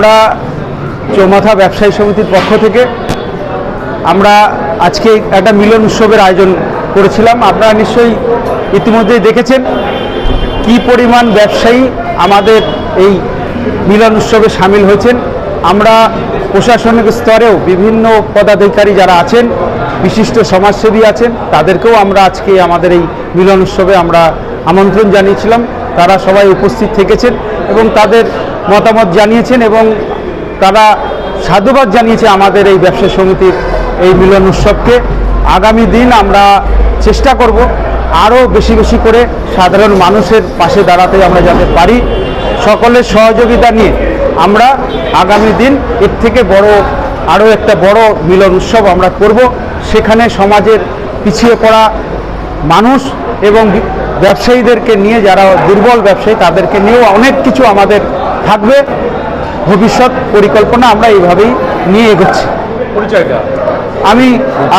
আমরা চৌমাথা ব্যবসায়ী সমিতির পক্ষ থেকে আমরা আজকে একটা মিলন উৎসবের আয়োজন করেছিলাম। আপনারা নিশ্চয়ই ইতিমধ্যেই দেখেছেন কি পরিমাণ ব্যবসায়ী আমাদের এই মিলন উৎসবে সামিল হয়েছেন। আমরা প্রশাসনিক স্তরেও বিভিন্ন পদাধিকারী যারা আছেন, বিশিষ্ট সমাজসেবী আছেন, তাদেরকেও আমরা আজকে আমাদের এই মিলন উৎসবে আমরা আমন্ত্রণ জানিয়েছিলাম। তারা সবাই উপস্থিত থেকেছেন এবং তাদের মতামত জানিয়েছেন এবং তারা সাধুবাদ জানিয়েছে আমাদের এই ব্যবসা সমিতির এই মিলন উৎসবকে। আগামী দিন আমরা চেষ্টা করব আরও বেশি বেশি করে সাধারণ মানুষের পাশে দাঁড়াতে আমরা যাতে পারি। সকলের সহযোগিতা নিয়ে আমরা আগামী দিন এর থেকে বড়, আরও একটা বড় মিলন উৎসব আমরা করব। সেখানে সমাজের পিছিয়ে পড়া মানুষ এবং ব্যবসায়ীদেরকে নিয়ে যারা দুর্বল ব্যবসায়ী তাদেরকে নিয়েও অনেক কিছু আমাদের থাকবে। ভবিষ্যৎ পরিকল্পনা আমরা এইভাবেই নিয়ে এগোচ্ছি। পরিচয়টা আমি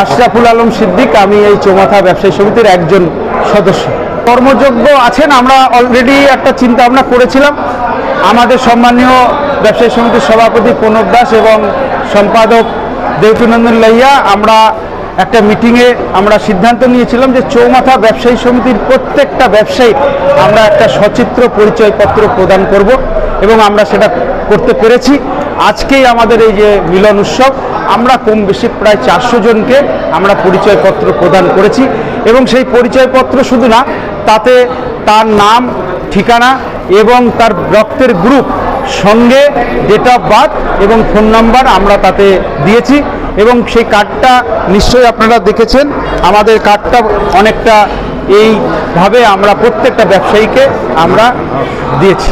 আশরাফুল আলম সিদ্দিক আমি এই চৌমাথা ব্যবসায়ী সমিতির একজন সদস্য। কর্মযোগ্য আছেন আমরা অলরেডি একটা চিন্তা ভাবনা করেছিলাম। আমাদের সম্মানীয় ব্যবসায়ী সমিতির সভাপতি প্রণব দাস এবং সম্পাদক দেবকিনন্দন লাইয়া আমরা একটা মিটিংয়ে আমরা সিদ্ধান্ত নিয়েছিলাম যে চৌমাথা ব্যবসায়ী সমিতির প্রত্যেকটা ব্যবসায়ী আমরা একটা সচিত্র পরিচয়পত্র প্রদান করব। এবং আমরা সেটা করতে পেরেছি। আজকেই আমাদের এই যে মিলন উৎসব, আমরা কম বেশি প্রায় চারশো জনকে আমরা পরিচয়পত্র প্রদান করেছি এবং সেই পরিচয়পত্র শুধু না, তাতে তার নাম, ঠিকানা এবং তার রক্তের গ্রুপ সঙ্গে ডেট অফ বার্থ এবং ফোন নাম্বার আমরা তাতে দিয়েছি এবং সেই কার্ডটা নিশ্চয়ই আপনারা দেখেছেন। আমাদের কার্ডটা অনেকটা এইভাবে আমরা প্রত্যেকটা ব্যবসায়ীকে আমরা দিয়েছি।